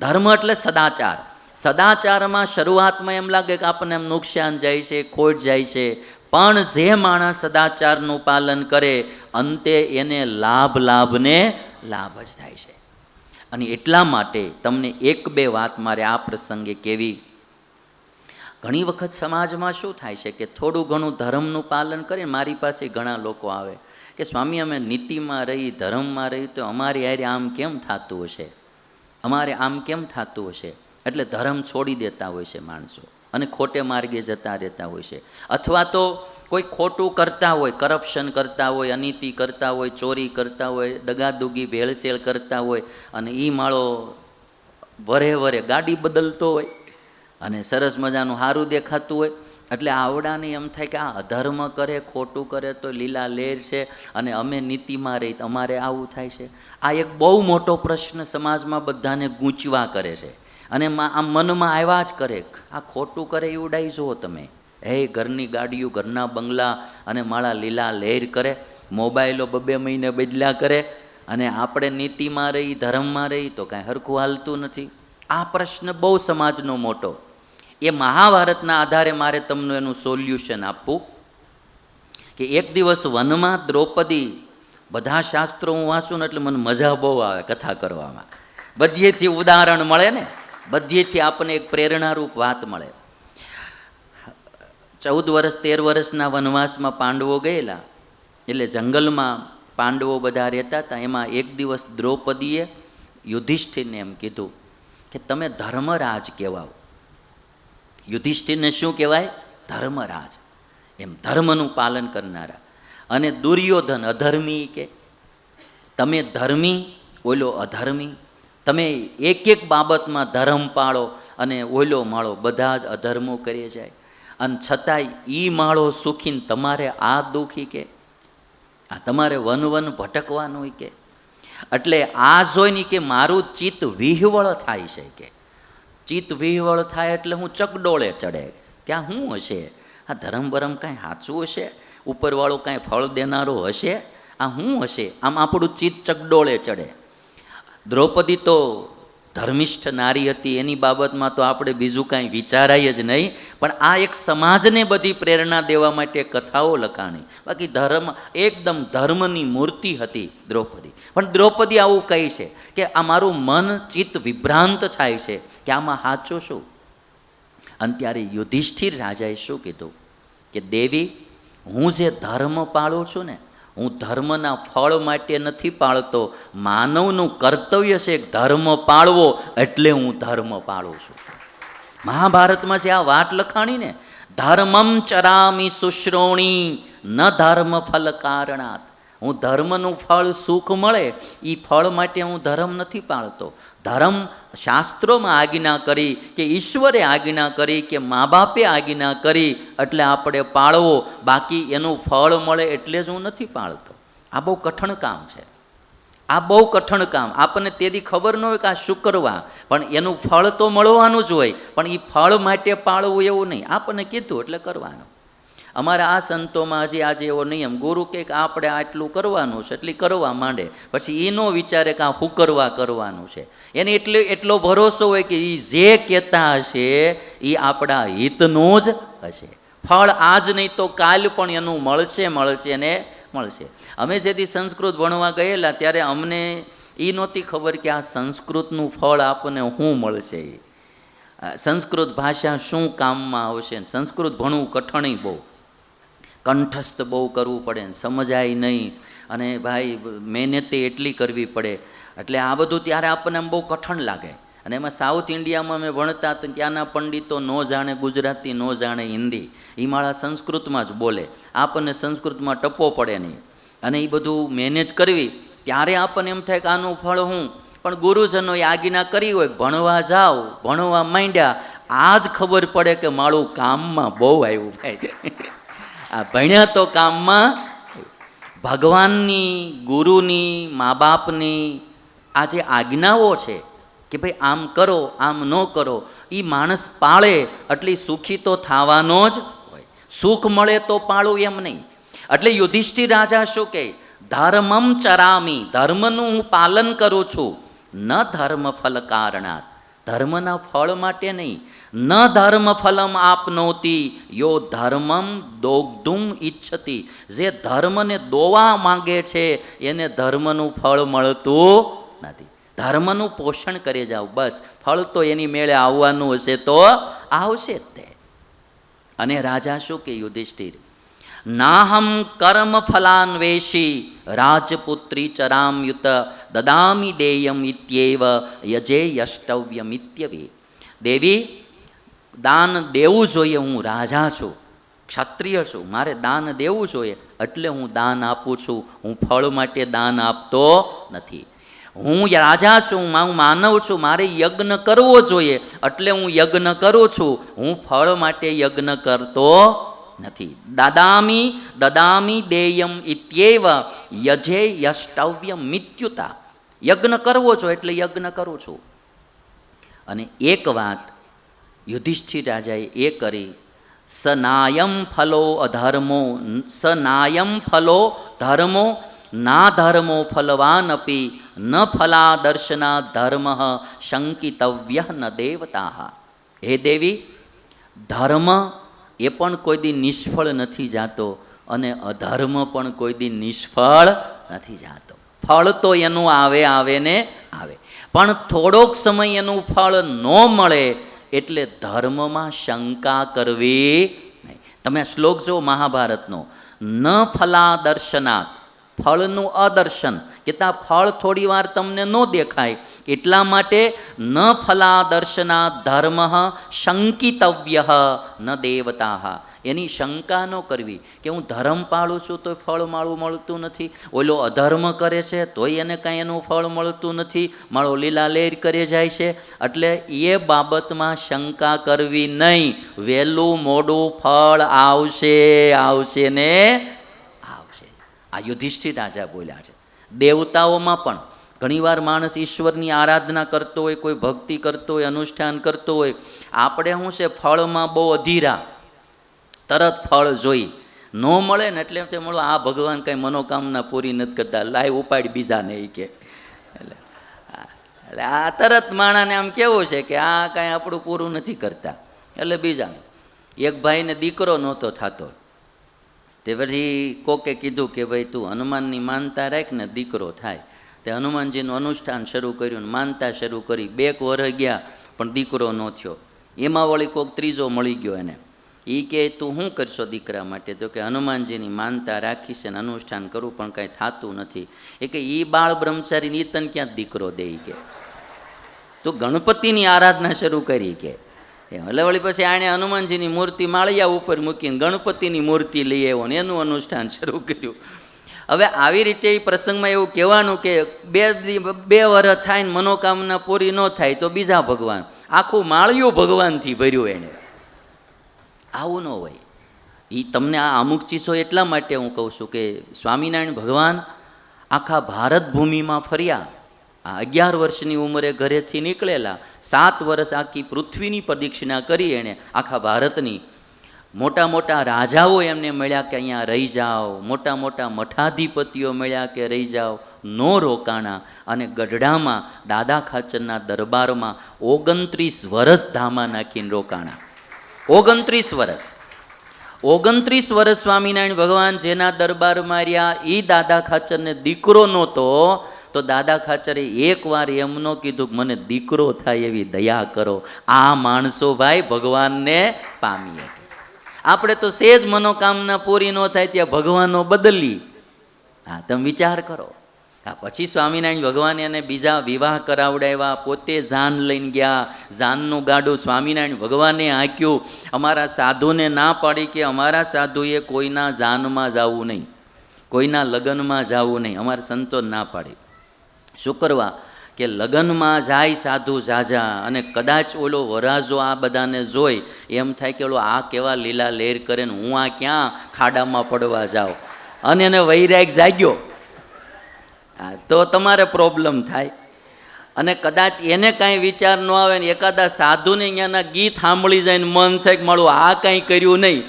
ધર્મ એટલે સદાચાર. સદાચારમાં શરૂઆતમાં એમ લાગે કે આપણને એમ નુકસાન જાય છે, ખોટ જાય છે. પણ જે માણસ સદાચારનું પાલન કરે, અંતે એને લાભ, લાભને લાભ જ થાય છે. અને એટલા માટે તમને એક બે વાત મારે આ પ્રસંગે કેવી ઘણી વખત સમાજમાં શું થાય છે કે થોડું ઘણું ધર્મનું પાલન કરીને મારી પાસે ઘણા લોકો આવે કે, સ્વામી, અમે નીતિમાં રહી, ધર્મમાં રહી, તો અમારી હારે આમ કેમ થતું હશે? અમારે આમ કેમ થતું હશે? એટલે ધર્મ છોડી દેતા હોય છે માણસો. અને ખોટે માર્ગે જતા રહેતા હોય છે. અથવા તો કોઈ ખોટું કરતા હોય કરપ્શન કરતા હોય, અનીતિ કરતા હોય, ચોરી કરતા હોય, દગાદુગી, ભેળસેળ કરતા હોય, અને એ માળો વરે વરે ગાડી બદલતો હોય, અને સરસ મજાનું સારું દેખાતું હોય એટલે આવડાને એમ થાય કે આ અધર્મ કરે, ખોટું કરે તો લીલા લેર છે અને અમે નીતિમાં રહી અમારે આવું થાય છે. આ એક બહુ મોટો પ્રશ્ન સમાજમાં બધાને ગૂંચવા કરે છે. અને આમ મનમાં આવ્યા જ કરે આ ખોટું કરે એ ઉડાઈ જુઓ તમે. હે, ઘરની ગાડીઓ, ઘરના બંગલા અને માળા લીલા લહેર કરે, મોબાઈલો બબે મહિને બદલ્યા કરે અને આપણે નીતિમાં રહી ધર્મમાં રહી તો કાંઈ હરખું હાલતું નથી. આ પ્રશ્ન બહુ સમાજનો મોટો. એ મહાભારતના આધારે મારે તમને એનું સોલ્યુશન આપવું કે એક દિવસ વનમાં દ્રૌપદી બધા શાસ્ત્રો હું વાંચું ને એટલે મને મજા બહુ આવે કથા કરવામાં. બધીએથી ઉદાહરણ મળે ને, બધીએથી આપણને એક પ્રેરણારૂપ વાત મળે. ચૌદ વર્ષ, તેર વર્ષના વનવાસમાં પાંડવો ગયેલા. એટલે જંગલમાં પાંડવો બધા રહેતા હતા. એમાં એક દિવસ દ્રૌપદીએ યુધિષ્ઠિરને એમ કીધું કે તમે ધર્મરાજ કહેવાઓ. યુધિષ્ઠિરને શું કહેવાય? ધર્મરાજ. એમ ધર્મનું પાલન કરનારા. અને દુર્યોધન અધર્મી કે? તમે ધર્મી, ઓલો અધર્મી. તમે એક એક બાબતમાં ધર્મ પાળો અને ઓલો માળો બધા જ અધર્મો કરીએ જાય. અને છતાંય ઈ માળો સુખીને તમારે આ દુઃખી કે? આ તમારે વન વન ભટકવાનું કે? એટલે આ જોઈને કે મારું ચિત્ત વિહવળ થાય છે કે? ચિત્ત વિહવળ થાય એટલે હું ચકડોળે ચડે. કે આ શું હશે? આ ધરમ બરમ કાંઈ સાચું હશે? ઉપરવાળો કાંઈ ફળ દેનારો હશે? આ શું હશે? આમ આપણું ચિત્ત ચકડોળે ચડે. દ્રૌપદી તો ધર્મિષ્ઠ નારી હતી, એની બાબતમાં તો આપણે બીજું કાંઈ વિચારાય જ નહીં. પણ આ એક સમાજને બધી પ્રેરણા દેવા માટે કથાઓ લખાણી. બાકી ધર્મ, એકદમ ધર્મની મૂર્તિ હતી દ્રૌપદી. પણ દ્રૌપદી આવું કહે છે કે આ મારું મન ચિત્ત વિભ્રાંત થાય છે. કે સાચું શું? અને ત્યારે યુધિષ્ઠિર રાજાએ શું કીધું? કે દેવી, હું જે ધર્મ પાળું છું ને, હું ધર્મના ફળ માટે નથી પાળતો, માનવનું કર્તવ્ય છે ધર્મ પાળવો એટલે હું ધર્મ પાળું છું. મહાભારતમાં જે આ વાત લખાણી ને, ધર્મમ ચરામી સુશ્રોણી, ન ધર્મ ફલ કારણાત હું ધર્મનું ફળ સુખ મળે એ ફળ માટે હું ધર્મ નથી પાળતો. ધર્મ શાસ્ત્રોમાં આજ્ઞા કરી કે ઈશ્વરે આજ્ઞા કરી કે મા બાપે આજ્ઞા કરી એટલે આપણે પાળવો, બાકી એનું ફળ મળે એટલે જ હું નથી પાળતો. આ બહુ કઠણ કામ છે. આ બહુ કઠણ કામ. આપણને તેથી ખબર ન હોય કે આ શું કરવા પણ એનું ફળ તો મળવાનું જ હોય. પણ એ ફળ માટે પાળવું એવું નહીં. આપણને કીધું એટલે કરવાનું. અમારા આ સંતોમાં હજી આજે એવો નિયમ, ગુરુ કે આપણે આટલું કરવાનું છે, એટલે કરવા માંડે. પછી એનો વિચારે કે આ હું કરવા કરવાનું છે. એને એટલે, એટલો ભરોસો હોય કે એ જે કહેતા હશે એ આપણા હિતનું જ હશે. ફળ આજ નહીં તો કાલ પણ એનું મળશે મળશે ને મળશે. અમે જેથી સંસ્કૃત ભણવા ગયેલા ત્યારે અમને એ નહોતી ખબર કે આ સંસ્કૃતનું ફળ આપણને શું મળશે એ સંસ્કૃત ભાષા શું કામમાં આવશે? સંસ્કૃત ભણવું કઠણી બહુ. કંઠસ્થ બહુ કરવું પડે સમજાય નહીં. અને ભાઈ, મહેનતે એટલી કરવી પડે. એટલે આ બધું ત્યારે આપણને આમ બહુ કઠણ લાગે. અને એમાં સાઉથ ઇન્ડિયામાં અમે ભણતા તો ત્યાંના પંડિતો ન જાણે ગુજરાતી, ન જાણે હિન્દી. એ માળા સંસ્કૃતમાં જ બોલે. આપણને સંસ્કૃતમાં ટપો પડે નહીં. અને એ બધું મહેનત કરવી, ત્યારે આપણને એમ થાય કે આનું ફળ હું? પણ ગુરુજનોએ આજ્ઞા કરી હોય ભણવા જાઓ, ભણવા માંડ્યા. આ જ ખબર પડે કે મારું કામમાં બહુ આવ્યું ભાઈ. આ ભણ્યા તો કામમાં ભગવાનની, ગુરુની મા બાપની આ જે આજ્ઞાઓ છે કે ભાઈ આમ કરો, આમ ન કરો એ માણસ પાળે એટલે સુખી તો થવાનો જ હોય. સુખ મળે તો પાળું એમ નહીં. એટલે યુધિષ્ઠિર રાજા શું કહે? ધર્મમ ચરામી, ધર્મનું હું પાલન કરું છું. ન ધર્મ ફલ કારણાત ધર્મના ફળ માટે નહીં ન ધર્મ ફલમ આપનોતી, યો ધર્મમ દોગ્ધુમ ઈચ્છતી. જે ધર્મને દોવા માંગે છે, એને ધર્મનું ફળ મળતું નથી. ધર્મનું પોષણ કરી જાવ બસ. ફળ તો એની મેળે આવવાનું હશે તો આવશે જ તે. અને રાજા શું કે યુધિષ્ઠિર? નાહમ કર્મ ફલાન્વેષી, રાજપુત્રી ચરામયુત દદામી દેયમ ઇત્યેવ, યજે યષ્ટવ્યમિત્યવે. દેવી દાન દેવું જોઈએ, હું રાજા છું, ક્ષત્રિય છું, મારે દાન દેવું જોઈએ, એટલે હું દાન આપું છું, હું ફળ માટે દાન આપતો નથી. હું રાજા છું, હું માનવ છું, મારે યજ્ઞ કરવો જોઈએ, એટલે હું યજ્ઞ કરું છું, હું ફળ માટે યજ્ઞ કરતો નથી. દાદામી, દદામી દેયમ ઇત્યેવ યજે યષ્ટવ્ય મિત્યુતા. યજ્ઞ કરવો છો એટલે યજ્ઞ કરું છું. અને એક વાત યુધિષ્ઠિર રાજાએ એ કરી, સનાયમ ફલો અધર્મો, સનાયમ ફલો ધર્મો ના ધર્મો ફલવાન અપી ન ફલા દર્શના ધર્મ શંકિતવ્ય ન દેવતા. હે દેવી, ધર્મ એ પણ કોઈ દી નિષ્ફળ નથી જાતો અને અધર્મ પણ કોઈ દી નિષ્ફળ નથી જાતો. ફળ તો એનું આવે આવે ને આવે. પણ થોડોક સમય એનું ફળ ન મળે એટલે ધર્મમાં શંકા કરવી નહીં. તમે શ્લોક જો મહાભારતનો. ન ફલા દર્શનાત ફળનું અદર્શન. કે ત્યાં ફળ થોડી વાર તમને ન દેખાય, એટલા માટે ન ફલા દર્શના ધર્મ શંકિતવ્ય ન દેવતા. એની શંકા ન કરવી કે હું ધર્મ પાળું છું તો ફળ માળું મળતું નથી. ઓલો અધર્મ કરે છે તોય એને કાંઈ એનું ફળ મળતું નથી. માળો લીલા લેર કરે જાય છે. એટલે એ બાબતમાં શંકા કરવી નહીં. વહેલું મોડું ફળ આવશે આવશે ને આવશે. આ યુધિષ્ઠિર રાજા બોલ્યા છે. દેવતાઓમાં પણ ઘણીવાર માણસ ઈશ્વરની આરાધના કરતો હોય, કોઈ ભક્તિ કરતો હોય, અનુષ્ઠાન કરતો હોય. આપણે શું છે, ફળમાં બહુ અધીરા. તરત ફળ જોઈ. ન મળે ને એટલે થાય મળો, આ ભગવાન કંઈ મનોકામના પૂરી નથી કરતા. લાય ઉપાડી બીજાને એ કે. એટલે એટલે આ તરત માણાને આમ કેવું છે કે આ કાંઈ આપણું પૂરું નથી કરતા. એટલે બીજા એક ભાઈને દીકરો નહોતો થતો. તે પછી કોકે કીધું કે ભાઈ, તું હનુમાનની માનતા રાખ ને દીકરો થાય. તે હનુમાનજીનું અનુષ્ઠાન શરૂ કર્યું માનતા શરૂ કરી. બે વર ગયા, પણ દીકરો ન થયો. એમાં વળી કોક ત્રીજો મળી ગયો એને. એ કે, તું શું કરશો દીકરા માટે? તો કે, હનુમાનજીની માનતા રાખીશ અને અનુષ્ઠાન કરું, પણ કાંઈ થતું નથી. એ કે એ બાળ બ્રહ્મચારી ની તને ક્યાં દીકરો દે કે? તું ગણપતિની આરાધના શરૂ કરી કે. એટલે વળી પછી આણે હનુમાનજીની મૂર્તિ માળિયા ઉપર મૂકીને ગણપતિની મૂર્તિ લઈ આવ્યો ને એનું અનુષ્ઠાન શરૂ કર્યું. હવે આવી રીતે એ પ્રસંગમાં એવું કહેવાનું કે બે બે વર્ષ થાય ને મનોકામના પૂરી ન થાય તો બીજા ભગવાન, આખું માળિયું ભગવાનથી ભર્યું એને. આવું ન હોય. એ તમને આ અમુક ચીસો એટલા માટે હું કહું છું કે સ્વામિનારાયણ ભગવાન આખા ભારત ભૂમિમાં ફર્યા. આ અગિયાર વર્ષની ઉંમરે ઘરેથી નીકળેલા. સાત વર્ષ આખી પૃથ્વીની પ્રદક્ષિણા કરી એણે આખા ભારતની. મોટા મોટા રાજાઓ એમને મળ્યા કે અહીંયા રહી જાઓ. મોટા મોટા મઠાધિપતિઓ મળ્યા કે રહી જાઓ. નો રોકાણા. અને ગઢડામાં દાદા ખાચરના દરબારમાં ઓગણત્રીસ વર્ષ ધામા નાખીને રોકાણા. ઓગણત્રીસ વર્ષ ઓગણત્રીસ વર્ષ સ્વામિનારાયણ ભગવાન જેના દરબારમાં રહ્યા એ દાદા ખાચરને દીકરો નહોતો, તો દાદા ખાચરે એકવાર એમ ન કીધું મને દીકરો થાય એવી દયા કરો. આ માણસો ભાઈ ભગવાનને પામીએ આપણે તો સેજ મનોકામના પૂરી ન થાય, ત્યાં ભગવાનો બદલી. હા, તમે વિચાર કરો. પછી સ્વામિનારાયણ ભગવાને એને બીજા વિવાહ કરાવડાવ્યા, પોતે જાન લઈને ગયા. જાનનું ગાડું સ્વામિનારાયણ ભગવાને હાંક્યું અમારા સાધુને ના પાડી કે અમારા સાધુએ કોઈના જાનમાં જવું નહીં. કોઈના લગ્નમાં જવું નહીં. અમારા સંતો ના પાડે. શું કરવા? કે લગ્નમાં જાય સાધુ જાજા અને કદાચ ઓલો વરાજો આ બધાને જોઈ, એમ થાય કે ઓલો આ કેવા લીલા લેર કરે ને હું આ ક્યાં ખાડામાં પડવા જાઉં? અને એને વૈરાગ જાગ્યો. તો તમારે પ્રોબ્લેમ થાય. અને કદાચ એને કાંઈ વિચાર ન આવે ને એકાદા સાધુને અહીંયાના ગીત સાંભળી જાય ને મન થાય કે મારું આ કાંઈ કર્યું નહીં.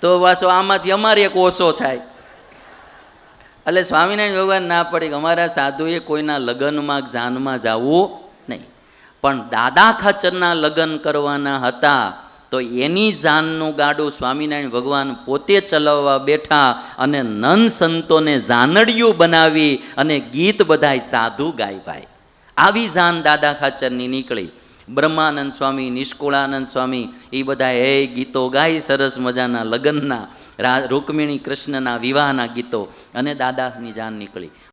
તો પાછો આમાંથી અમારે એક ઓછો થાય. એટલે સ્વામિનારાયણ ભગવાન ના પડી કે અમારા સાધુએ કોઈના લગ્નમાં જાનમાં જવું નહીં. પણ દાદા ખાચરના લગ્ન કરવાના હતા. તો એની જાનનું ગાડું સ્વામિનારાયણ ભગવાન પોતે ચલાવવા બેઠા અને નન સંતોને જાનડિયું બનાવી અને ગીત બધાય સાધુ ગાય ભાઈ આવી જાન દાદા ખાચરની નીકળી. બ્રહ્માનંદ સ્વામી, નિષ્કુળાનંદ સ્વામી, એ બધા એ ગીતો ગાય સરસ મજાના લગ્નના રૂકમિણી કૃષ્ણના વિવાહના ગીતો. અને દાદાની જાન નીકળી.